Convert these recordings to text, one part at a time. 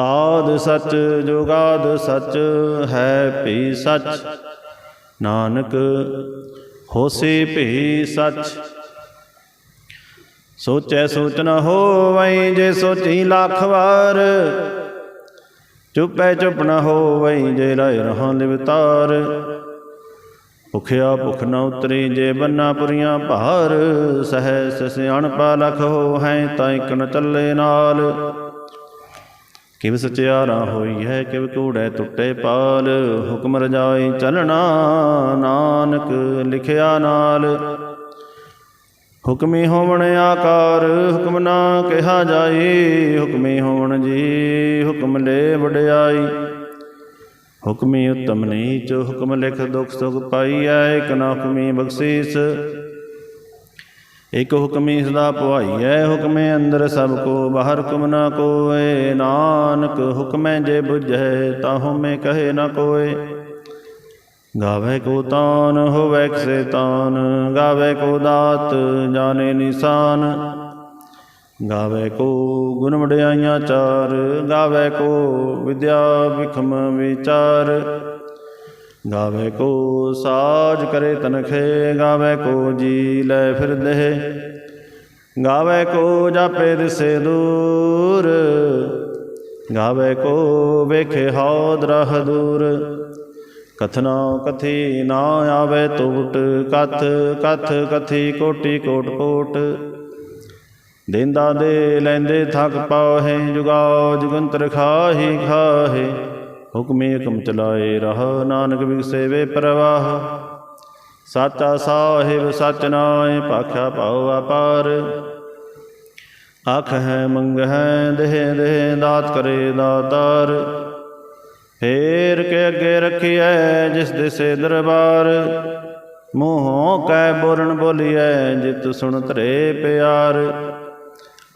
ਆਦ ਸਚ ਜੁਗਾਦ ਸਚ ਹੈ ਭੀ ਸਚ। ਨਾਨਕ ਹੋਸੀ ਭੀ ਸਚ। ਸੋਚੈ ਸੋਚ ਨ ਹੋਵਈ ਜੇ ਸੋਚੀ ਲੱਖ ਵਾਰ। ਚੁੱਪੈ ਚੁੱਪ ਨ ਹੋਵਈ ਜੇ ਰਾਇ ਰਹਾਂ ਲਿਵਤਾਰ ਭੁਖਿਆ ਭੁਖ ਨ ਉਤਰੀ ਜੇ ਬੰਨਾ ਪੁਰੀਆਂ ਭਾਰ। ਸਹਿ ਸਿਆਣਪਾ ਲਖ ਹੋ ਹੈ ਤਾਂ ਇਕ ਨ ਚੱਲੇ ਨਾਲ। ਕਿਵ ਸਚਿਆਰਾ ਹੋਈ ਹੈ, ਕਿਵ ਕੂੜੈ ਟੁੱਟੇ ਪਾਲ। ਹੁਕਮ ਰਜਾਈ ਚਲਣਾ, ਨਾਨਕ ਲਿਖਿਆ ਨਾਲ। ਹੁਕਮੀ ਹੋਵਣ ਆਕਾਰ, ਹੁਕਮ ਨਾ ਕਿਹਾ ਜਾਈ। ਹੁਕਮੀ ਹੋਵਣ ਜੀ, ਹੁਕਮ ਲੈ ਵਡਿਆਈ। ਹੁਕਮੀ ਉਤਮ ਨੀਚ, ਹੁਕਮ ਲਿਖ ਦੁਖ ਸੁਖ ਪਾਈਐ। ਇਕ ਨਾ ਹੁਕਮੀ ਬਖਸ਼ੀਸ। ਇਕ ਹੁਕਮੀ ਸਦਾ ਪੁਆਈਐ ਹੁਕਮੇ ਅੰਦਰ ਸਭ ਕੋ, ਬਾਹਰ ਹੁਕਮ ਨਾ ਕੋਏ। ਨਾਨਕ ਹੁਕਮੈ ਜੇ ਬੁਝੈ, ਤਾਹੂ ਮੈਂ ਕਹੇ ਨਾ ਕੋਏ। ਗਾਵੇ ਕੋ ਤਾਨ, ਹੋਵੇ ਕਿਸੇ ਤਾਨ। ਗਾਵੇ ਕੋ ਦਾਤ, ਜਾਣੇ ਨਿਸ਼ਾਨ। ਗਾਵੇ ਕੋ ਗੁਣ ਵਡਿਆਈਆਂ ਚਾਰ। ਗਾਵੇ ਕੋ ਵਿਦਿਆ ਵਿਖਮ ਵਿਚਾਰ। ਗਾਵੇ ਕੋ ਸਾਜ ਕਰੇ ਤਨਖੇ, ਗਾਵੇ ਕੋ ਜੀ ਲੈ ਫਿਰਦੇ ਗਾਵੇ ਕੋ ਜਾਪੇ ਦਿਸੇ ਦੂਰ, ਗਾਵੇ ਕੋ ਵੇਖੇ ਹੌਦ ਰਹ ਦੂਰ। ਕਥਨਾ ਕਥੀ ਨਾ ਆਵੇ ਤੂਟ ਕਥ ਕਥ ਕਥੀ ਕੋਟੀ ਕੋਟ ਕੋਟ। ਦੇਂਦਾ ਦੇ ਲੈਂਦੇ ਥਕ ਪਾਹੇ ਜੁਗਾਓ ਜੁਗੰਤਰ ਖਾਹੀ ਖਾਹੇ। ਹੁਕਮੇ ਹੁਕਮ ਚਲਾਏ ਰਹ ਨਾਨਕ ਵਿਗਸੇਵੇ ਪ੍ਰਵਾਹ। ਸਾਚਾ ਸਾਹਿਬ ਸਚ ਨਾਏ, ਭਾਖਿਆ ਪਾਉ ਅਪਾਰ। ਆਖ ਹੈ ਮੰਗ ਹੈ ਦੇਹ ਦੇਹ ਦਾਤ ਕਰੇ ਦਾਤਾਰ। ਫੇਰ ਕੇ ਅੱਗੇ ਰਖੀਐ ਜਿਸ ਦਿਸੇ ਦਰਬਾਰ। ਮੂੰਹੋਂ ਕੈ ਬੋਲਣ ਬੋਲੀਐ, ਜਿਤ ਸੁਣ ਧਰੇ ਪਿਆਰ।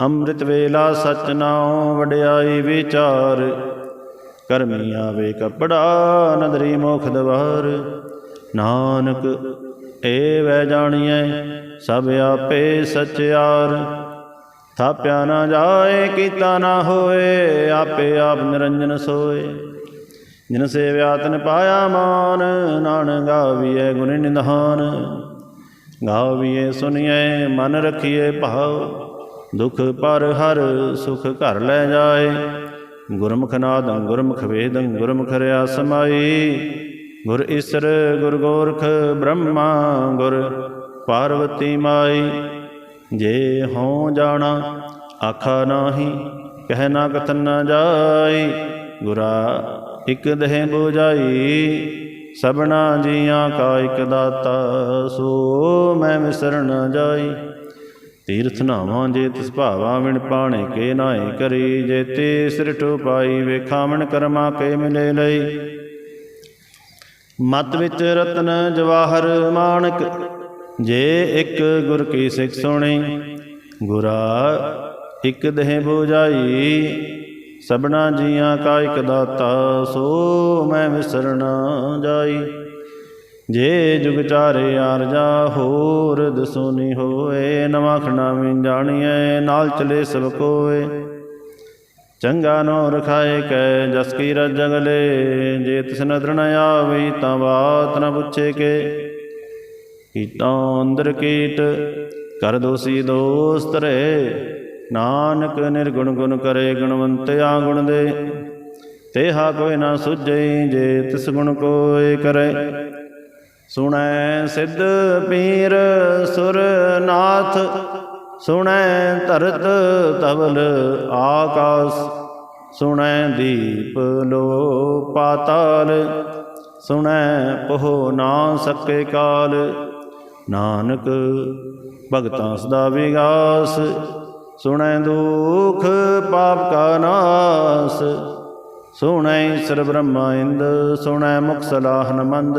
ਅੰਮ੍ਰਿਤ ਵੇਲਾ ਸਚ ਨਾਉ, ਵਡਿਆਈ ਵਿਚਾਰ। ਕਰਮੀ ਆਵੇ ਕਪੜਾ ਨਦਰੀ ਮੋਖ ਦਵਾਰ। ਨਾਨਕ ਏ ਵੈ ਜਾਣੀਐ, ਸਭ ਆਪੇ ਸਚਿਆਰ ਥਾਪਿਆ ਨਾ ਜਾਏ, ਕੀਤਾ ਨਾ ਹੋਏ, ਆਪੇ ਆਪ ਨਿਰੰਜਨ ਸੋਏ। ਜਿਨ ਸੇਵਿਆ ਤਨ ਪਾਇਆ ਮਾਨ ਨਾਨ ਗਾਵੀਐ ਗੁਣ ਨਿਧਾਨ। ਗਾਵੀਐ ਸੁਣੀਐ ਮਨ ਰਖੀਐ ਭਾਉ ਦੁਖ ਪਰ ਹਰ ਸੁਖ ਘਰ ਲੈ ਜਾਏ। ਗੁਰਮੁਖ ਨਾਦੰ ਗੁਰਮੁਖ ਵੇਦੰ, ਗੁਰਮੁਖ ਰਿਆ ਸਮਾਈ। ਗੁਰ ਈਸਰ, ਗੁਰ ਗੋਰਖ, ਬ੍ਰਹਮਾ, ਗੁਰ ਪਾਰਵਤੀ ਮਾਈ। ਜੇ ਹਉ ਜਾਣਾ, ਆਖਾ ਨਾਹੀ, ਕਹਿ ਨਾ ਕਥਨ ਨਾ ਜਾਈ। ਗੁਰਾ ਇਕ ਦੇਹ ਬੁਝਾਈ, ਸਭਨਾ ਜੀਆਂ ਕਾ ਇਕ ਦਾਤਾ। ਸੋ ਮੈਂ ਵਿਸਰਨ ਜਾਈ। ਤੀਰਥ ਨਾਵਾਂ ਜੇ ਤਿਸ ਭਾਵਾ ਵਿਣ ਪਾਣੇ ਕੇ ਨਾਏ ਕਰੀ, ਜੇ ਤੇ ਸਿਰ ਟੁਪਾਈ ਵੇਖਾਵਣ ਕਰਮਾ ਕੇ ਮਿਲੇ ਲਈ। ਮਤ ਵਿੱਚ ਰਤਨ ਜਵਾਹਰ ਮਾਨਕ ਜੇ ਇੱਕ ਗੁਰ ਕੀ ਸਿੱਖ ਸੁਣੀ, ਗੁਰਾ ਇਕ ਦੇਹ ਬੁਝਾਈ, ਸਭਨਾ ਜੀਆਂ ਕਾ ਇਕ ਦਾਤਾ, ਸੋ ਮੈਂ ਵਿਸਰਣਾ ਜਾਈ। ਜੇ ਜੁਗ ਚਾਰੇ ਆਰਜਾ ਹੋਰ ਦਸੋਨੀ ਹੋਏ, ਨਵਾਂ ਖਣਾ ਵੀ ਜਾਣੀਐ, ਨਾਲ ਚਲੇ ਸਭ ਕੋਏ। ਚੰਗਾ ਨੋ ਰਖਾਏ ਕੈ ਜਸ ਕੀ ਰਜ ਜਗਲੇ ਜੇ ਤਿਸ ਨਦਰ ਨ ਆਵਈ ਤਾਂ ਬਾਤ ਨ ਪੁੱਛੇ ਕੇ। ਕੀਟਾਂ ਅੰਦਰ ਕੀਟ, ਕਰ ਦੋਸੀ ਦੋਸਤ ਰੇ ਨਾਨਕ ਨਿਰਗੁਣ ਗੁਣ ਕਰੇ ਗੁਣਵੰਤਿਆ ਗੁਣ ਦੇ। ਤੇਹਾ ਕੋਈ ਨਾ ਸੁਝਈ, ਜੇ ਤਿਸ ਗੁਣ ਕੋਇ ਕਰੇ। ਸੁਣੈ ਸਿੱਧ ਪੀਰ ਸੁਰਨਾਥ, ਸੁਣੈ ਧਰਤ ਤਵਲ ਆਕਾਸ, ਸੁਣੈ ਦੀਪ ਲੋ ਪਾਤਾਲ ਸੁਣੈ ਪਹੁ ਨਾ ਸਕੇ ਕਾਲ। ਨਾਨਕ ਭਗਤਾਂ ਸਦਾ ਵਿਗਾਸ, ਸੁਣੈ ਦੁਖ ਪਾਪ ਕਾ ਨਾਸ। ਸੁਣੈ ਈਸਰ ਬ੍ਰਹਮਾ ਇੰਦ, ਸੁਣੈ ਮੁਖ ਸਲਾਹਨ ਮੰਦ।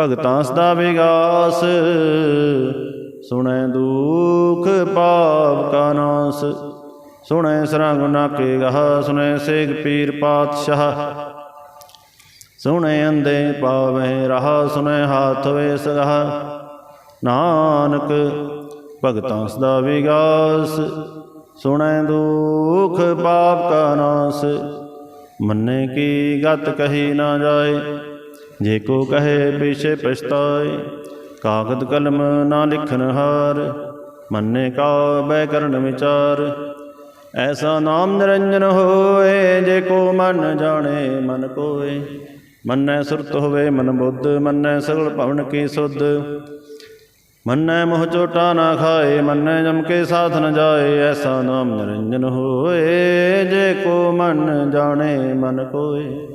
ਭਗਤਾਂ ਸਦਾ ਵਿਗਾਸ। ਸੁਣੈ ਦੁਖ ਪਾਪ ਕਾ ਨਾਸ। ਸੁਣੈ ਸਰੰਗ ਨਾਕੇ ਗਹ, ਸੁਣੈ ਸੇਗ ਪੀਰ ਪਾਤਸ਼ਾਹ। ਸੁਣੈ ਅੰਦੇ ਪਾਵੈ ਰਹਾ, ਸੁਣੈ ਹਾਥ ਵੇ ਸਗਹ ਨਾਨਕ, ਭਗਤਾਂ ਸਦਾ ਵਿਗਾਸ। ਸੁਣੈ ਦੁਖ ਪਾਪ ਕਾ ਨਾਸ। ਮੰਨੇ ਕੀ ਗਤ ਕਹੀ ਨਾ ਜਾਏ। ਜੇ ਕੋ ਕਹੇ ਪਿਛੇ ਪਛਤਾਏ, ਕਾਗਦ ਕਲਮ ਨਾ ਲਿਖਨ ਹਾਰ, ਮੰਨੇ ਕਾ ਬੈ ਕਰਨ ਵਿਚਾਰ। ਐਸਾ ਨਾਮ ਨਿਰੰਜਨ ਹੋਏ, ਜੇ ਕੋ ਮਨ ਜਾਣੇ ਮਨ ਕੋਏ। ਮੰਨੈ ਸੁਰਤ ਹੋਵੇ ਮਨ ਬੁੱਧ, ਮੰਨੈ ਸਗਲ ਭਵਨ ਕੀ ਸੁਧ। ਮੰਨੈ ਮੋਹ ਚੋਟਾ ਨਾ ਖਾਏ, ਮੰਨੈ ਜਮ ਕੇ ਸਾਥ ਨ ਜਾਏ। ਐਸਾ ਨਾਮ ਨਿਰੰਜਨ ਹੋਏ, ਜੇ ਕੋ ਮਨ ਜਾਣੇ ਮਨ ਕੋਏ।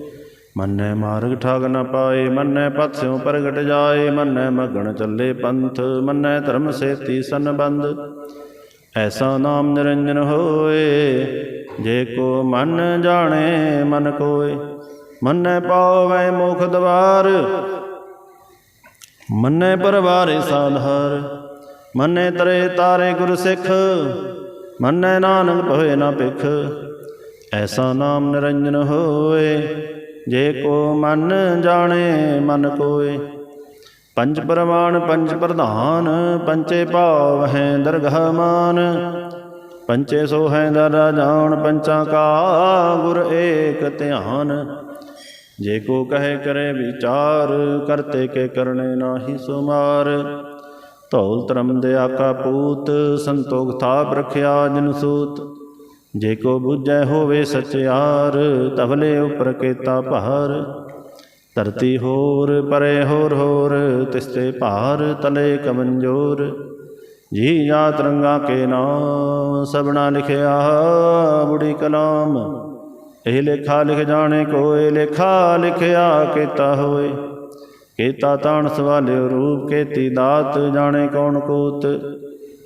ਮੰਨੈ ਮਾਰਗ ਠਾਗ ਨਾ ਪਾਏ, ਮੰਨੈ ਪਥ ਪ੍ਰਗਟ ਜਾਏ, ਮੰਨੈ ਮਗਣ ਚੱਲੇ ਪੰਥ, ਮੰਨੈ ਧਰਮ ਸੇਤੀ ਸੰਬੰਧ। ਐਸਾ ਨਾਮ ਨਿਰੰਜਨ ਹੋਏ, ਜੇ ਕੋ ਮਨ ਜਾਣੇ, ਮਨ ਕੋਏ। ਮੰਨੈ ਪਾਵੈ ਮੁਖ ਦਵਾਰ, ਮੰਨੈ ਪਰਵਾਰੇ ਸਾਧਾਰ। ਮੰਨੈ ਤਰੇ ਤਾਰੇ ਗੁਰ ਸਿੱਖ, ਮੰਨੈ ਨਾਨਕ ਭਵੇ ਨਾ ਭਿਖ। ਐਸਾ ਨਾਮ ਨਿਰੰਜਨ ਹੋਏ ਜੇ ਕੋ ਮਨ ਜਾਣੇ, ਮਨ ਕੋਏ ਪੰਜ ਪਰਮਾਨ, ਪੰਜ ਪ੍ਰਧਾਨ, ਪੰਚੇ ਭਾਵ ਹੈ ਦਰਗਹ ਮਾਨ। ਪੰਚੇ ਸੋ ਹੈ ਦਰ ਜਾਣ, ਪੰਚਾਂ ਕਾ ਗੁਰ ਏਕ ਧਿਆਨ। ਜੇ ਕੋ ਕਹੇ ਕਰੇ ਵਿਚਾਰ, ਕਰਤੇ ਕੇ ਕਰਨੇ ਨਾਹੀ ਸੁਮਾਰ। ਧੌਲ ਧਰਮ ਦੇ ਆਕਾ ਪੂਤ, ਸੰਤੋਖ ਥਾਪ ਰਖਿਆ ਜਿਨ ਜੇ ਕੋ ਬੁਝੈ ਹੋਵੇ ਸਚਿਆਰ ਤਵਲੇ ਉਪਰ ਕੇਤਾ ਭਾਰ। ਧਰਤੀ ਹੋਰ, ਪਰੇ ਹੋਰ ਹੋਰ ਤਿਸਤੇ ਭਾਰ ਤਲੇ ਕਮੰਜੋਰ। ਜੀ ਜਾਤ ਰੰਗਾ ਕੇ ਨਾਮ ਸਬਣਾ ਲਿਖਿਆ ਬੁੜੀ ਕਲਾਮ। ਇਹ ਲੇਖਾ ਲਿਖ ਜਾਣੇ ਕੋਏ, ਲੇਖਾ ਲਿਖਿਆ ਕੀਤਾ ਹੋਏ। ਕੀਤਾ ਤਾਣ ਸਵਾਲਿਓ ਰੂਪ, ਕੇਤੀ ਦਾਤ, ਜਾਣੇ ਕੌਣ ਕੋਤ।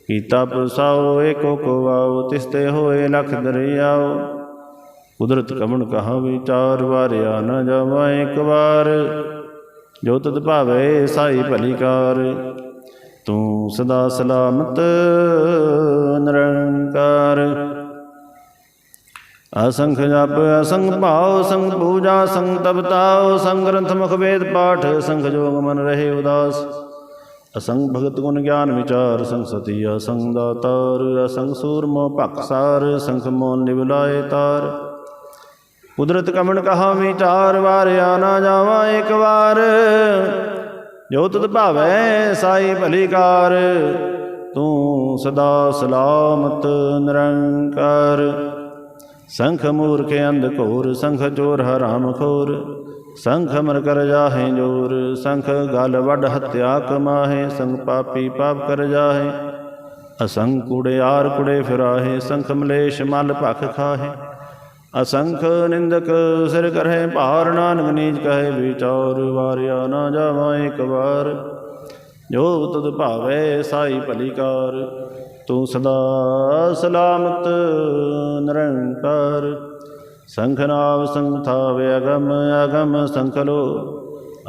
ਕੀਤਾ ਪਰਸਾਓ ਏਕੋ ਕੋ ਤਿਸਤੇ ਹੋਏ ਲਖ ਦਰਿਆਓ ਕੁਦਰਤ ਕਮਣ ਕਹਾ ਵਿਚਾਰ ਵਾਰਿਆ ਨ ਜਾਵਾ ਇੱਕ ਵਾਰ। ਜੋ ਤਤ ਭਾਵੇ ਸਾਈ ਭਲੀ ਕਾਰ, ਤੂੰ ਸਦਾ ਸਲਾਮਤ ਨਿਰੰਕਾਰ। ਅਸੰਖ ਜਪ, ਅਸੰਖ ਭਾਉ ਸੰਗ ਪੂਜਾ ਸੰਗ ਤਪਤਾਉ ਸੰਗ ਗ੍ਰੰਥ ਮੁਖ ਵੇਦ ਪਾਠ ਸੰਖ ਜੋਗ ਮਨ ਰਹੇ ਉਦਾਸ। ਅਸੰਗ ਭਗਤ ਗੁਣ ਗਿਆਨ ਵਿਚਾਰ ਸੰਸਤੀ ਅਸੰਗ ਦਾਤਾਰ, ਅਸੰਗ ਸੂਰਮੋ ਭਖਸਾਰ ਸੰਖ ਮੋਨ ਨਿਵਲਾਏ ਤਾਰ। ਕੁਦਰਤ ਕਮਣ ਕਹਾ ਵਿਚਾਰ, ਵਾਰਿਆ ਨਾ ਜਾਵਾ ਇੱਕ ਵਾਰ। ਜੋ ਤਤ ਭਾਵੈ ਸਾਈ ਭਲੀ ਤੂੰ ਸਦਾ ਸਲਾਮਤ ਨਿਰੰਕਾਰ। ਸੰਖ ਮੂਰਖ ਅੰਧ ਘੋਰ, ਸੰਖ ਚੋਰ ਹਰਾਮ ਖੋਰ ਸੰਖ ਮਰ ਕਰ ਜਾਹੇ ਜੋਰ, ਸੰਖ ਗਲ ਵੱਡ ਹੱਤਿਆ ਕਮਾਹੇ, ਸੰਗ ਪਾਪੀ ਪਾਪ ਕਰ ਜਾਹੇ। ਅਸੰਖ ਕੁੜੇ ਆਰ ਕੁੜੇ ਫਿਰਾਹੇ, ਸੰਖ ਮਲੇਸ਼ ਮਲ ਭਖ ਖਾਹੇ। ਅਸੰਖ ਨਿੰਦਕ ਸਿਰ ਕਰਹਿ, ਭਾਰ ਨਾਨਕ ਨੀਜ ਕਹੇ, ਵਿਚਾਰ ਵਾਰਿਆ ਨਾ ਜਾਵਾ ਇੱਕ ਵਾਰ। ਜੋ ਤਦ ਭਾਵੇ ਸਾਈ ਭਲੀਕਾਰ ਤੂੰ ਸਦਾ ਸਲਾਮਤ ਨਿਰੰਕਾਰ। ਸੰਖਨਾਵ ਨਾਮ ਅਗਮ ਅਗਮ ਸੰਖ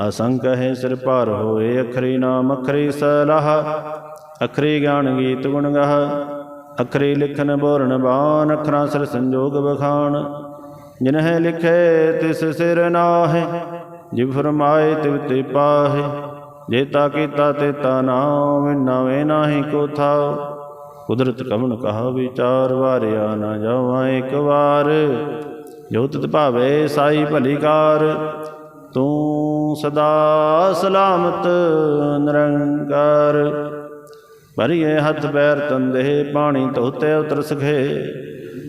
ਅਸੰਖ ਹੈ ਸਿਰ ਭਾਰ ਹੋਏ, ਅਖਰੀ ਨਾਮ ਅਖਰੀ ਸਲਾਹ। ਅਖਰੀ ਗਿਆਨ ਗੀਤ ਗੁਣ ਗਾਹ। ਅਖਰੀ ਲਿਖਨ ਬੋਰਨ ਬਾਣ, ਅਖਰਾਂ ਸਿਰ ਸੰਜੋਗ ਬਖਾਣ ਜਿਨਹਿ ਲਿਖੇ ਤਿਸ ਸਿਰ ਨਾਹਿ, ਜਿਵ ਫਰਮਾਏ ਤਿਵ ਤੇ ਪਾਹੇ। ਜੇਤਾ ਕੀਤਾ ਤੇਤਾ ਨਾਮ, ਨਵੇਂ ਨਾਹੀ ਕੋ ਥਾਉ ਕੁਦਰਤ ਕਵਣ ਕਹਾ ਵਿਚਾਰ, ਵਾਰਿਆ ਨਾ ਜਾਵਾਂ ਇੱਕ ਵਾਰ। ਜੋ ਤਿਤ ਭਾਵੇ ਸਾਈ ਭਲੀ ਕਾਰ, ਤੂੰ ਸਦਾ ਸਲਾਮਤ ਨਿਰੰਕਾਰ। ਭਰੀਏ ਹੱਥ ਪੈਰ ਤੰਦੇ, ਪਾਣੀ ਧੋਤੇ ਉਤਰ ਸਖੇ।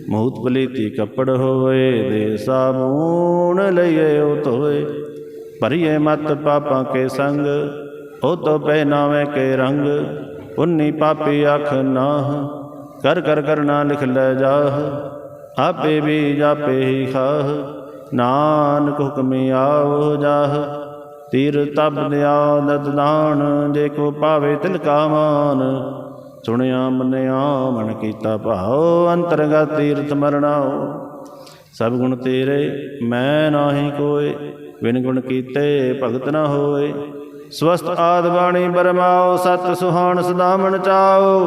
ਮੂਤ ਪਲੀਤੀ ਕੱਪੜ ਹੋਏ ਦੇ ਸਾਬੂਣ ਲਈਏ ਉਹ ਧੋਏ। ਭਰੀਏ ਮਤ ਪਾਪਾਂ ਕੇ ਸੰਗ, ਉਹ ਤੋ ਪਹਿਨਾਵੇ ਕੇ ਰੰਗ। ਉਨੀ ਪਾਪੀ ਅੱਖ ਨਾ ਕਰ ਕਰ ਕਰਨਾ ਲਿਖ ਲੈ ਜਾਹ। ਆਪੇ ਵੀ ਜਾਪੇ ਹੀ ਖਾਹ। ਨਾਨਕ ਹੁਕਮੀ ਆਵੋ ਜਾਹ। ਤੀਰ ਤਬ ਦਿਆ ਦਤ ਦਾਨ, ਜੇ ਕੋ ਪਾਵੇ ਤਿਲ ਕਾ ਮਾਨ ਸੁਣਿਆ ਮੰਨਿਆ ਮਨ ਕੀਤਾ ਭਾਉ, ਅੰਤਰਗਤ ਤੀਰਥ ਮਰਣਾਓ ਸਭ ਗੁਣ ਤੇਰੇ, ਮੈਂ ਨਾਹੀ ਕੋਏ। ਬਿਨ ਗੁਣ ਕੀਤੇ ਭਗਤ ਨਾ ਹੋਏ। ਸਵਸਤ ਆਦ ਬਾਣੀ ਬਰਮਾਓ ਸਤ ਸੁਹਾਣ ਸਦਾ ਮਨ ਚਾਓ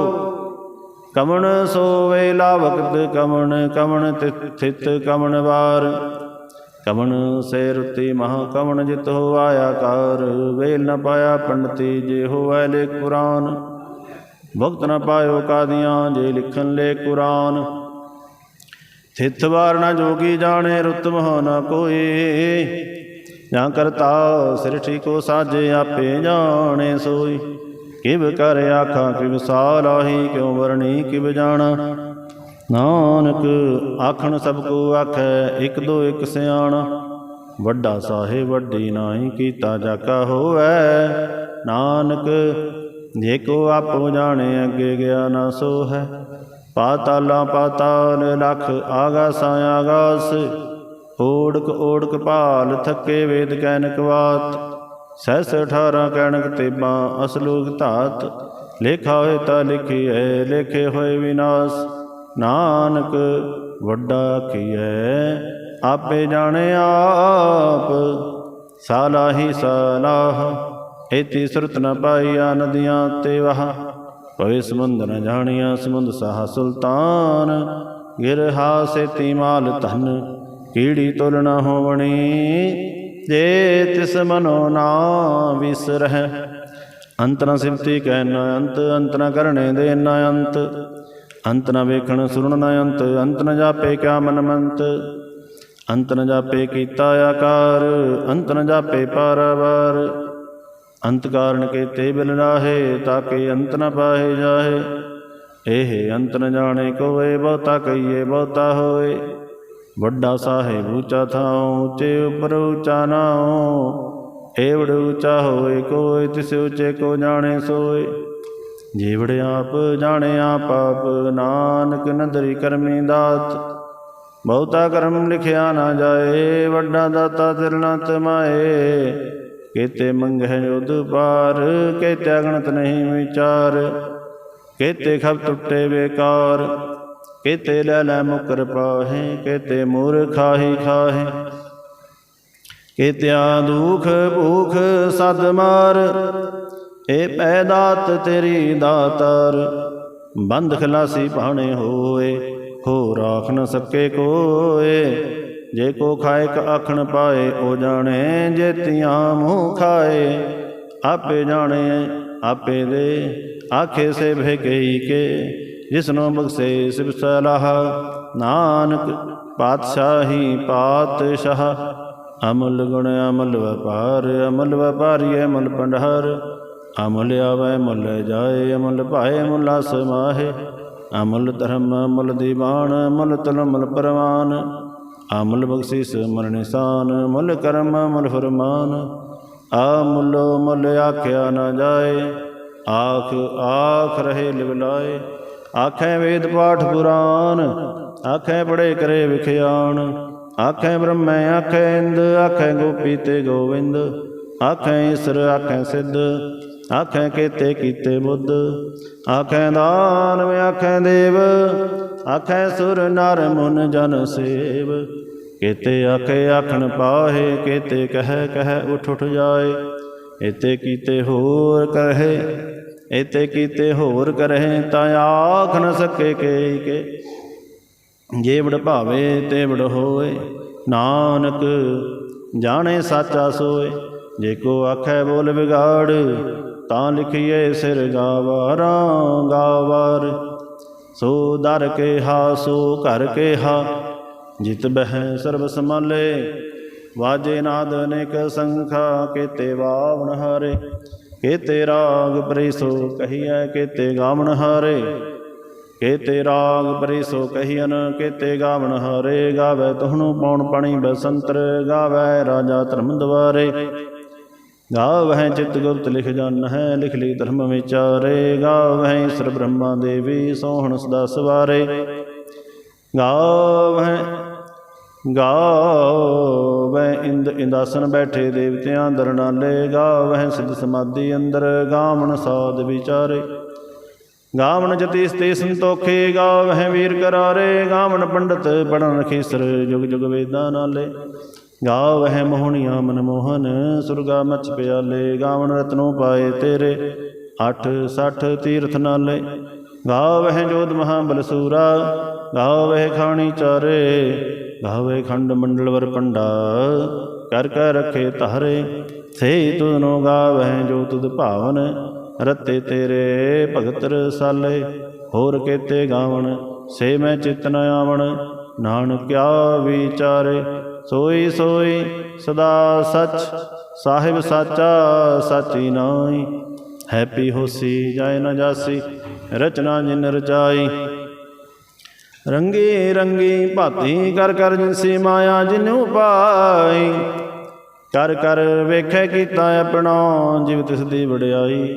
ਕਮਣ ਸੋਵੇ ਲਾਵਕਤ ਕਮਣ ਕਮਣ ਤਿਥਿਤ ਕਮਣ ਵਾਰ। ਕਮਣ ਸੇ ਰੁਤੀ ਮਹਾ ਕਮਣ ਜਿਤ ਹੋ ਆਇਆ ਕਾਰ ਵੇਲ ਨ ਪਾਇਆ ਪੰਡਤੀ ਜੇ ਹੋਵੈ ਲੇ ਕੁਰਾਨ ਭਗਤ ਨ ਪਾਇਓ ਕਾਦੀਆਂ ਜੇ ਲਿਖਣ ਲੇ ਕੁਰਾਨ। ਥਿਤ ਵਾਰ ਨ ਜੋਗੀ ਜਾਣੇ ਰੁਤ ਮਹ ਨ ਕੋਈ ਜਾਂ ਕਰਤਾ ਸ੍ਰਿਸ਼ਟੀ ਕੋ ਸਾਜੇ ਆਪੇ ਜਾਣੇ ਸੋਈ। ਕਿਵ ਕਰ ਆਖਾਂ, ਕਿਵ ਸਾਲਾਹੀ ਕਿਉ ਵਰਣੀ, ਕਿਵ ਜਾਣਾ? ਨਾਨਕ ਆਖਣ ਸਭ ਕੋ ਆਖੈ, ਇਕ ਦੋ ਇਕ ਸਿਆਣਾ। ਵੱਡਾ ਸਾਹਿਬ ਵੱਡੀ ਨਾਹੀ ਕੀਤਾ ਜਾਕਾ ਹੋਵੈ। ਨਾਨਕ, ਜੇ ਕੋ ਆਪੋ ਜਾਣੇ, ਅੱਗੇ ਗਿਆ ਨਾ ਸੋ ਹੈ ਪਾਤਾਲਾਂ ਪਾਤਾਲ ਲਖ ਆਗਾਸਾਂ ਆਗਾਸ। ਓੜਕ ਓੜਕ ਭਾਲ, ਥੱਕੇ ਵੇਦ ਕੈਨਕ ਵਾਤ। ਸਹਿਸ 18 ਕੈਣਕ ਤੇਬਾਂ ਅਸਲੂਕ ਧਾਤ, ਲੇਖਾ ਹੋਏ ਤਾਂ ਲਿਖੀਐ, ਲੇਖੇ ਹੋਏ ਵਿਨਾਸ਼। ਨਾਨਕ ਵੱਡਾ ਕੀਐ, ਆਪੇ ਜਾਣੇ ਆਪ ਸਾਲਾਹੀ ਸਾਲਾਹ। ਏਤੀ ਸੁਰਤ ਨ ਪਾਈਆ ਨਦੀਆਂ ਤੇ ਵਹਾ। ਕੋਈ ਸਮੁੰਦ ਨ ਜਾਣੀਆਂ ਸਮੁੰਦ ਸਾਹ ਸੁਲਤਾਨ। ਗਿਰ ਹਾਸੇਤੀ ਮਾਲ ਧਨ, ਕੀੜੀ ਤੁਲ ਨ ਹੋਵਣੀ। ਜੇ ਤਿਸ ਮਨੋ ਨਾ ਵਿਸਰਹਿ ਅੰਤ ਨ ਸਿਮਤੀ ਕਹਿ ਨ ਅੰਤ ਅੰਤ ਨ ਕਰਨੇ ਦੇ ਨ ਅੰਤ। ਅੰਤ ਨ ਵੇਖਣ ਸੁਣਨ ਨ ਅੰਤ ਅੰਤ ਨ ਜਾਪੇ ਕਿਆ ਮਨ ਮੰਤ। ਅੰਤ ਨ ਜਾਪੇ ਕੀਤਾ ਆਕਾਰ, ਅੰਤ ਨ ਜਾਪੇ ਪਾਰਵਾਰ। ਅੰਤ ਕਾਰਨ ਕੇ ਤੇ ਬਿਲ ਰਾਹੇ, ਤਾਕੇ ਅੰਤ ਨ ਪਾਹੇ ਜਾਹੇ। ਇਹ ਅੰਤ ਨ ਜਾਣੇ ਕੋਏ ਬਹੁਤਾ ਕਹੀਏ ਬਹੁਤਾ ਹੋਏ। ਵੱਡਾ ਸਾਹਿਬ ਉੱਚਾ ਥਾਉ, ਉੱਚੇ ਉਪਰ ਉੱਚਾ ਨਾਉ। ਏਵੜ ਉੱਚਾ ਹੋਏ ਕੋਈ ਤਿਸ ਉੱਚੇ ਕੋ ਜਾਣੇ ਸੋਏ। ਜੀਵੜ ਆਪ ਜਾਣੇ ਆਪ ਆਪ, ਨਾਨਕ ਨਦਰੀ ਕਰਮੀ ਦਾਤ। ਬਹੁਤਾ ਕਰਮ ਲਿਖਿਆ ਨਾ ਜਾਏ, ਵੱਡਾ ਦਾਤਾ ਤਿਰਨਾ ਤਮਾਏ ਕੀਤੇ ਮੰਗਹਿ ਉਦ ਪਾਰ, ਕੀਤੇ ਅਗਣਤ ਨਹੀਂ ਵਿਚਾਰ। ਕੇਤੇ ਖਬ ਟੁੱਟੇ ਬੇਕਾਰ। ਕਿਤੇ ਲੈ ਲੈ ਮੁਕਰ ਪਾਹੇ, ਕਿਤੇ ਮੂਰ ਖਾਹੀ ਖਾਹੇ। ਕੀਤਿਆ ਦੁਖ ਭੂਖ ਸਦ ਮਾਰ, ਏ ਪੈਦਾਤ ਤੇਰੀ ਦਾਤਰ। ਬੰਦ ਖਲਾਸੀ ਭਾਣੇ ਹੋਏ ਹੋ ਰਾਖ ਨ ਸਕੇ ਕੋਏ। ਜੇ ਕੋ ਖਾਏ ਕ ਆਖਣ ਪਾਏ, ਉਹ ਜਾਣੇ ਜੇਤੀਆਂ ਮੂੰਹ ਖਾਏ। ਆਪੇ ਜਾਣੇ, ਆਪੇ ਦੇ, ਆਖੇ ਸੇ ਭੇਗਈ ਕੇ। ਜਿਸਨੂੰ ਬਖਸ਼ੇ ਸਿਵ ਸਲਾਹ ਨਾਨਕ ਪਾਤਸ਼ਾਹੀ ਪਾਤਸ਼ਾਹ, ਅਮਲ ਗੁਣ ਅਮਲ ਵਪਾਰ, ਅਮਲ ਵਪਾਰੀ ਅਮਲ ਪੰਡਹਰ ਅਮਲ ਆਵੈ, ਮੁੱਲ ਜਾਏ, ਅਮਲ ਭਾਏ, ਮੁੱਲਾ ਸਮਾਹੇ ਅਮਲ ਧਰਮ, ਅਮਲ ਦੀਵਾਨ, ਅਮਲ ਤਲ, ਅਮਲ ਪਰਵਾਨ, ਅਮਲ ਬਖਸ਼ਿਸ ਮਨ ਨਿਸ਼ਾਨ ਮੁੱਲ ਕਰਮ ਮੁੱਲ ਫਰਮਾਨ ਆ ਮੁੱਲੋ ਮੁੱਲ ਆਖਿਆ ਨਾ ਜਾਏ, ਆਖ ਆਖ ਰਹੇ ਲਿਵਲਾਏ ਆਖੇ ਵੇਦ ਪਾਠ ਪੁਰਾਨ, ਆਖੇ ਪੜੇ ਕਰੇ ਵਿਖਿਆਣ ਆਖੇ ਬ੍ਰਹਮੈ, ਆਖੇ ਇੰਦ, ਆਖੇ ਗੋਪੀ ਤੇ ਗੋਵਿੰਦ। ਆਖੇ ਈਸਰ, ਆਖੇ ਸਿੱਧ, ਆਖੇ ਕੀਤੇ ਕੀਤੇ ਬੁੱਧ। ਆਖੇ ਦਾਨਵ ਆਖੇ ਦੇਵ, ਆਖੇ ਸੁਰ ਨਰ ਮੁਨ ਜਨ ਸੇਵ। ਕੀਤੇ ਆਖੇ ਆਖਣ ਪਾਹੇ, ਕੀਤੇ ਕਹਿ ਕਹਿ ਉਠ ਉਠ ਜਾਏ। ਇਤੇ ਕੀਤੇ ਹੋਰ ਕਹੇ ਇਤੇ ਕੀਤੇ ਹੋਰ ਕਰਹਿ ਤਾਂ ਆਖ ਨ ਸਕੇ ਕੇ ਕੇ। ਜੇ ਵਡ ਭਾਵੇ ਤੇ ਵਡ ਹੋਏ, ਨਾਨਕ ਜਾਣੇ ਸਾਚਾ ਸੋਏ। ਜੇ ਕੋ ਆਖੈ ਬੋਲ ਵਿਗਾੜ, ਤਾਂ ਲਿਖੀਏ ਸਿਰ ਗਾਵਾਰਾਂ ਗਾਵਾਰ। ਸੋ ਦਰ ਕੇ ਹਾ ਸੋ ਘਰ ਕੇ ਹਾ ਜਿਤ ਬਹਿ ਸਰਬ ਸਮਾਲੇ ਵਾਜੇ ਨਾਦ ਅਨੇਕ ਸੰਖਾ, ਕੇਤੇ ਵਾਵਣ ਹਾਰੇ। ਕੇਤੇ ਰਾਗ ਪ੍ਰੀਸੋ ਕਹੀਐ ਕੇਤੇ ਗਾਵਣ ਹਾਰੇ। ਕੇਤੇ ਰਾਗ ਪਰੀ ਸੋ ਕਹੀਨ ਕੇਤੇ ਗਾਵਣ ਹਾਰੇ। ਗਾਵੇ ਤੁਹਨੂੰ ਪੌਣ ਪਾਣੀ ਬਸੰਤਰ, ਗਾਵੇ ਰਾਜਾ ਧਰਮ ਦਵਾਰੇ ਗਾਵਹਿ ਚਿਤ ਗੁਪਤ ਲਿਖ ਜਨ ਹੈ ਲਿਖ ਲਈ ਧਰਮ ਵਿਚਾਰੇ। ਗਾਵਹਿ ਈਸ਼ਰ ਬ੍ਰਹਮਾ ਦੇਵੀ, ਸੋਹਣ ਸਦਾ ਸਵਾਰੇ। ਗਾਵਹਿ ਗਾਵਹਿ ਇੰਦ ਇੰਦਾਸਨ ਬੈਠੇ ਦੇਵਤਿਆਂ ਦਰਨਾਲੇ ਗਾਵਹਿ ਸਿਧ ਸਮਾਧੀ ਅੰਦਰ, ਗਾਵਣ ਸਾਧ ਵਿਚਾਰੇ। ਗਾਵਣ ਜਤੀ ਸਤੇ ਸੰਤੋਖੇ, ਗਾਵਹਿ ਵੀਰ ਕਰਾਰੇ, ਗਾਵਣ ਪੰਡਤ ਪੜਨ ਖੇਸਰ, ਜੁਗ ਜੁਗ ਵੇਦਾਂ ਨਾਲੇ। ਗਾਵਹਿ ਮੋਹਣੀਆਂ ਮਨ ਮੋਹਨ, ਸੁਰਗਾ ਮਚ ਪਿਆਲੇ, ਗਾਵਣ ਰਤਨੋ ਪਾਏ ਤੇਰੇ 8 60 ਤੀਰਥ ਨਾਲੇ। ਗਾਵਹਿ ਜੋਧ ਮਹਾ ਬਲਸੂਰਾ ਗਾਵਹਿ ਖਾਣੀ ਚਾਰੇ। ਗਾਵੇ ਖੰਡ ਮੰਡਲ ਵਰ ਪੰਡਾ, ਕਰ ਕਰ ਰਖੇ ਧਾਰੇ ਸੇ ਤੁਧਨੋ ਗਾਵਹਿ ਜੋ ਤੁਧ ਭਾਵਨ, ਰਤੇ ਤੇਰੇ ਭਗਤ ਰਸਾਲੇ, ਹੋਰ ਕੇਤੇ ਗਾਵਣ, ਸੇ ਮੈਂ ਚਿਤ ਨ ਆਵਣ, ਨਾਨਕ ਕਿਆ ਵਿਚਾਰੇ, ਸੋਈ ਸੋਈ ਸਦਾ ਸਚ, ਸਾਹਿਬ ਸਾਚਾ ਸਾਚੀ ਨਾਈ ਹੈਪੀ ਹੋਸੀ ਜਾਏ ਨ ਜਾਸੀ, ਰਚਨਾ ਜਿਨ ਰਚਾਈ ਰੰਗੀ ਰੰਗੀ ਭਾਤੀ ਕਰ ਕਰ ਜਿਨਸੀ ਮਾਇਆ ਜਿਨੂ ਪਾਈ। ਕਰ ਕਰ ਵੇਖੈ ਕੀਤਾ ਆਪਣਾ, ਜਿਵ ਤਿਸ ਦੀ ਵਡਿਆਈ,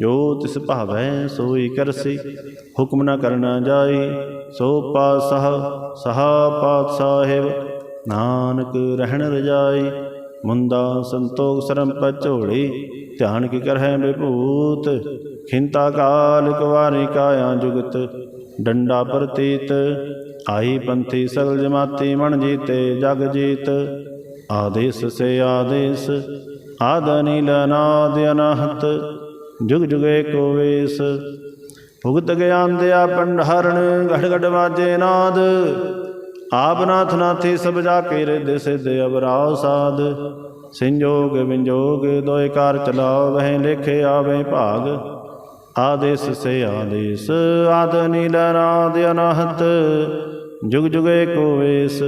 ਜੋ ਤਿਸ ਭਾਵੈ ਸੋਈ ਕਰਸੀ। ਹੁਕਮ ਨ ਕਰਨਾ ਜਾਈ, ਸੋ ਪਾਸਹ ਸਹਾ ਪਾਤ ਸਾਹਿਬ ਨਾਨਕ ਰਹਿਣ ਰਜਾਈ। ਮੁੰਦਾ ਸੰਤੋਖ ਸਰਮ ਪਚੋੜੀ ਧਿਆਨ ਕੀ ਕਰਹਿ ਵਿਭੂਤ। ਖਿੰਤਾ ਕਾਲ ਕੁਵਾਰੀ ਕਾਇਆ ਜੁਗਤ ਡੰਡਾ ਪ੍ਰਤੀਤ ਆਈ ਪੰਥੀ ਸਗਲ ਜਮਾਤੀ ਮਣ ਜੀਤੇ, ਜਗ ਜੀਤ। ਆਦੇਸ ਸੇ ਆਦੇਸ, ਆਦ ਨੀਲ ਨਾਦ ਅਨਹਤ, ਜੁਗ ਜੁਗੇ ਕੋ ਵੇਸ। ਭੁਗਤ ਗਿਆਨ ਦਿਆ ਪੰਡਹਰਣ, ਘੜ ਘੜ ਵਾਜੇ ਨਾਦ। ਆਪ ਨਾਥ ਨਾਥੀ ਸਭ ਜਾ ਕੇ ਰਿਦ ਸਿਧ ਅਬਰਾਉ ਸਾਧ। ਸੰਜੋਗ ਵਿੰਜੋਗ, ਦੋਇ ਕਾਰ ਚਲਾਓ ਵਹਿ ਲੇਖੇ ਆਵੇ ਭਾਗ। ਆਦੇਸ ਸੇ ਆਦੇਸ ਆਦ ਨੀਲ ਨਾਦ ਅਨਹਤ, ਜੁਗ ਜੁਗੇ ਕੋ ਵੇਸ।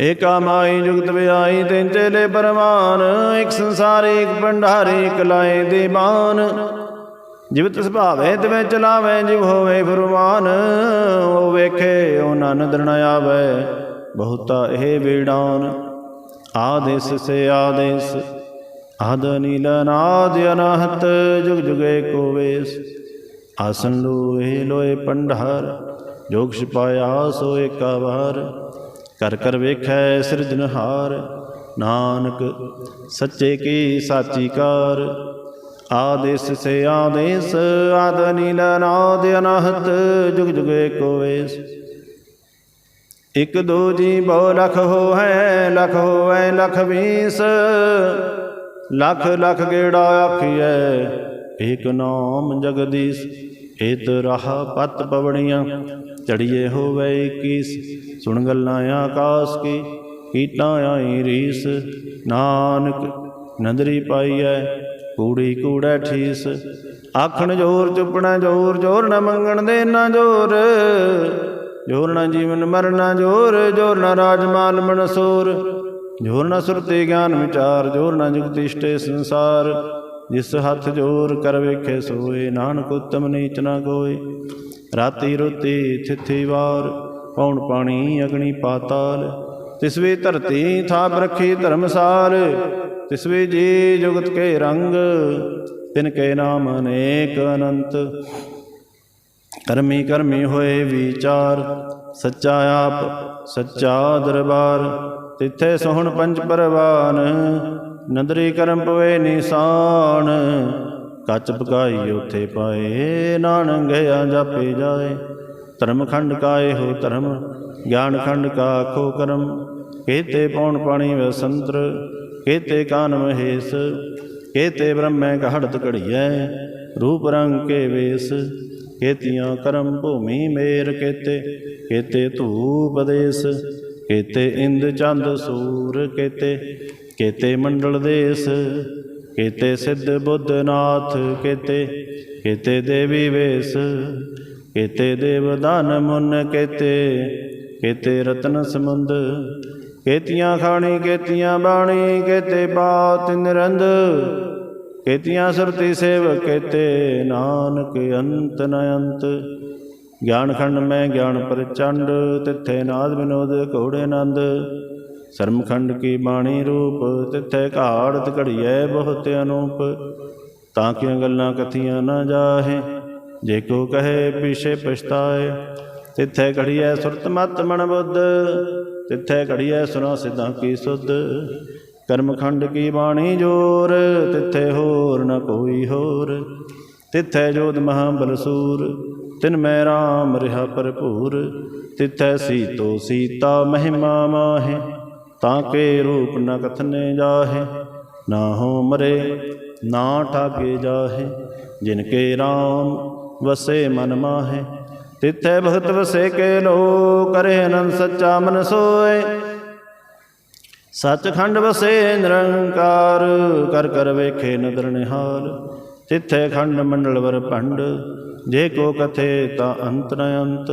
ਏਕਾ ਮਾਈ ਜੁਗਤ ਵਿਆਈ ਤਿੰਨ ਚੇਲੇ ਪਰਮਾਨ ਇੱਕ ਸੰਸਾਰੀ, ਇੱਕ ਭੰਡਾਰੀ, ਇੱਕ ਲਾਏ ਦੇ ਬਾਨ। ਜਿਵ ਤਿਸ ਭਾਵੇ, ਤਿਵੇਂ ਚਲਾਵੇ, ਜਿਵ ਹੋਵੇ ਫਰਮਾਨ, ਉਹ ਵੇਖੇ, ਉਹ ਨਨ ਦਰਣ ਆਵੇ, ਬਹੁਤਾ ਇਹ ਬੇੜਾਨ। ਆਦੇਸ ਸੇ ਆਦੇਸ ਆਦ ਨੀਲ ਨਾਦ ਅਨਹਤ, ਜੁਗ ਜੁਗੇ ਕੋ ਵੇਸ। ਆਸਨ ਲੋਏ ਲੋਏ ਪੰਡਾਰ ਜੋਗ ਛਪਾਇਆ ਸੋ ਏਕਾ ਵਾਰ ਕਰ ਕਰ ਵੇਖੈ ਸਿਰਜਨਹਾਰ ਨਾਨਕ ਸੱਚੇ ਕੀ ਸਾਚੀ ਕਾਰ। ਆਦੇਸ ਸੇ ਆਦੇਸ, ਆਦ ਨੀਲ ਨਾਦ ਅਨਹਤ, ਜੁਗ ਜੁਗੇ ਕੋ ਵੇਸ। ਇਕ ਦੋ ਜੀ ਬਹੁ ਲਖ ਹੋ ਹੈ ਲਖ ਹੋਐ ਲਖ ਵੀਸ। ਲਖ ਲਖ ਗੇੜਾ ਆਖੀਐ, ਏਕ ਨਾਮ ਜਗਦੀਸ਼, ਏਤ ਰਾਹ ਪਤ ਪਵਣੀਆਂ, ਚੜੀਏ ਹੋਵੇ 21 ਸੁਣ ਗੱਲਾਂ ਆਕਾਸ ਕੀ, ਕੀਟਾਂ ਆਈ ਰੀਸ, ਨਾਨਕ ਨਦਰੀ ਪਾਈਐ, ਕੂੜੀ ਕੂੜੈ ਠੀਸ, ਆਖਣ ਜੋਰ ਚੁੱਪਣਾ ਜੋਰ ਜੋਰ ਨ ਮੰਗਣ ਦੇ ਨਾ ਜੋਰ ਜੋਰ ਨ ਜੀਵਨ ਮਰਨਾ ਜੋਰ ਜੋਰ ਰਾਜ ਰਾਜਮਾਲ ਮਨਸੂਰ ਜੋਰ ਨਾ ਸੁਰਤੀ ਗਿਆਨ ਵਿਚਾਰ, ਜੋਰ ਨਾ ਜੁਗਤੀ ਇਸ਼ਟੇ ਸੰਸਾਰ। ਜਿਸ ਹੱਥ ਜੋਰ ਕਰ ਵੇਖੇ ਸੋਏ, ਨਾਨਕ ਉਤਮ ਨੀਚ ਨਾ ਕੋਏ ਰਾਤੀ ਰੋਤੀ ਥਿਥੀ ਵਾਰ, ਪੌਣ ਪਾਣੀ ਅਗਨੀ ਪਾਤਾਲ। ਤਿਸਵੇ ਧਰਤੀ ਥਾਪ ਰੱਖੀ ਧਰਮਸਾਲ, ਤਿਸ ਜੀ ਜੁਗਤ ਕੇ ਰੰਗ, ਤਿਨ ਕੇ ਨਾਮ ਅਨੇਕ ਅਨੰਤ। ਕਰਮੀ ਕਰਮੀ ਹੋਏ ਵਿਚਾਰ, ਸੱਚਾ ਆਪ, ਸੱਚਾ ਦਰਬਾਰ। ਤਿੱਥੇ ਸੋਹਣ ਪੰਜ ਪਰਵਾਨ, ਨਦਰੀ ਕਰਮ ਪਵੇ ਨਿਸ਼ਾਨ, ਕੱਚ ਪਕਾਈ ਉਥੇ ਪਾਏ ਨਾਨਕ ਗਿਆ ਜਾਪੇ ਜਾਏ। ਧਰਮ ਖੰਡ ਕਾਏ ਹੋ ਧਰਮ, ਗਿਆਨ ਖੰਡ ਕਾ ਆਖੋ ਕਰਮ। ਕੇਤੇ ਪੌਣ ਪਾਣੀ ਵਸੰਤਰ, ਕੇਤੇ ਕਾਨ ਮਹੇਸ਼, ਕੇਤੇ ਬ੍ਰਹਮੈ ਕਹੜਤ ਘੜੀਐ, ਰੂਪ ਰੰਗ ਕੇ ਵੇਸ। ਕੇਤੀਆਂ ਕਰਮ ਭੂਮੀ ਮੇਰ ਕੇਤੇ ਕੇਤੇ ਧੂਪ ਦੇਸ। ਕੇਤੇ ਇੰਦ ਚੰਦ ਸੂਰ ਕੇਤੇ ਕੇਤੇ ਮੰਡਲ ਦੇਸ, ਕੇਤੇ ਸਿੱਧ ਬੁੱਧ ਨਾਥ ਕੇਤੇ ਕੇਤੇ ਦੇਵੀ ਵੇਸ, ਕੇਤੇ ਦੇਵਦਾਨ ਮੁਨ ਕੇਤੇ ਕੇਤੇ ਰਤਨ ਸਮੁੰਦ, ਕੇਤੀਆਂ ਖਾਣੀ, ਕੇਤੀਆਂ ਬਾਣੀ, ਕੇਤੇ ਬਾਤ ਨਿਰੰਦ, ਕੇਤੀਆਂ ਸੁਰਤੀ ਸੇਵ, ਕੇਤੇ ਨਾਨਕ ਅੰਤ ਨ ਅੰਤ ਗਿਆਨ ਖੰਡ ਮੈਂ ਗਿਆਨ ਪ੍ਰਚੰਡ, ਤਿੱਥੇ ਨਾਦ ਵਿਨੋਦ ਘੋੜੇ ਆਨੰਦ ਸਰਮਖੰਡ ਕੀ ਬਾਣੀ ਰੂਪ, ਤਿੱਥੇ ਘਾੜਤ ਘੜੀਐ ਬਹੁਤ ਅਨੂਪ। ਤਾਂ ਕਿਉ ਗੱਲਾਂ ਕਥੀਆਂ ਨਾ ਜਾਹੇ, ਜੇ ਕੋ ਕਹੇ ਪਿਛੇ ਪਛਤਾਏ। ਤਿੱਥੇ ਘੜੀਐ ਸੁਰਤ ਮਤ ਮਨ ਬੁੱਧ, ਤਿੱਥੇ ਘੜੀਐ ਸੁਨਾ ਸਿਧਾਂ ਕੀ ਸੁਧ। ਕਰਮਖੰਡ ਕੀ ਬਾਣੀ ਜੋਰ, ਤਿੱਥੇ ਹੋਰ ਨ ਕੋਈ ਹੋਰ। ਤਿੱਥੇ ਜੋਤ ਮਹਾਬਲ ਬਲਸੂਰ ਤਿਨ ਮੈਂ ਰਾਮ ਰਿਹਾ ਭਰਪੂਰ, ਤਿਥੈ ਸੀਤੋ ਸੀਤਾ ਮਹਿਮਾ ਮਾਹੇ, ਤਾਂ ਕੇ ਰੂਪ ਨ ਕਥਨੇ ਜਾਹੇ, ਨਾ ਹੋ ਮਰੇ, ਨਾ ਠਾਗੇ ਜਾਹੇ, ਜਿਨ ਕੇ ਰਾਮ ਵਸੇ ਮਨ ਮਾਹੇ। ਤਿਥੈ ਭਗਤ ਵਸੇ ਕੇ ਲੋ ਕਰੇ ਅਨੰਦ ਸੱਚਾ ਮਨ ਸੋਏ। ਸੱਚਖੰਡ ਵਸੇ ਨਿਰੰਕਾਰ, ਕਰ ਕਰ ਵੇਖੇ ਨਦਰ ਨਿਹਾਲ ਤਿੱਥੇ ਖੰਡ ਮੰਡਲ ਵਰ ਭੰਡ ਜੇ ਕੋ ਕਥੇ ਤਾਂ ਅੰਤ ਨ ਅੰਤ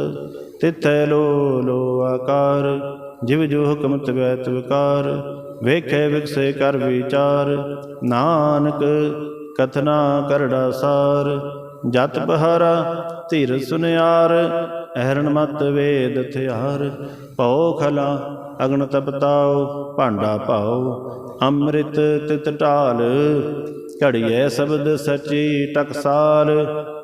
ਤਿੱਥੇ ਲੋ ਲੋ ਆਕਾਰ। ਜਿਵ ਜੋ ਹੁਕਮ ਤਵੈ ਤਵਕਾਰ ਵੇਖੇ ਵਿਕਸੇ ਕਰ ਵਿਚਾਰ। ਨਾਨਕ, ਕਥਨਾ ਕਰੜਾ ਸਾਰ। ਜਤ ਬਹਾਰਾ, ਧੀਰ ਸੁਨਿਆਰ, ਅਹਰਣ ਮਤ ਵੇਦ ਥਿਆਰ। ਭਉ ਖਲਾ ਅਗਨ ਤਪਤਾਓ ਭਾਂਡਾ ਭਾਉ। ਅੰਮ੍ਰਿਤ ਤਿਤ ਢਾਲ, ਘੜੀਐ ਸ਼ਬਦ ਸਚੀ ਟਕਸਾਲ।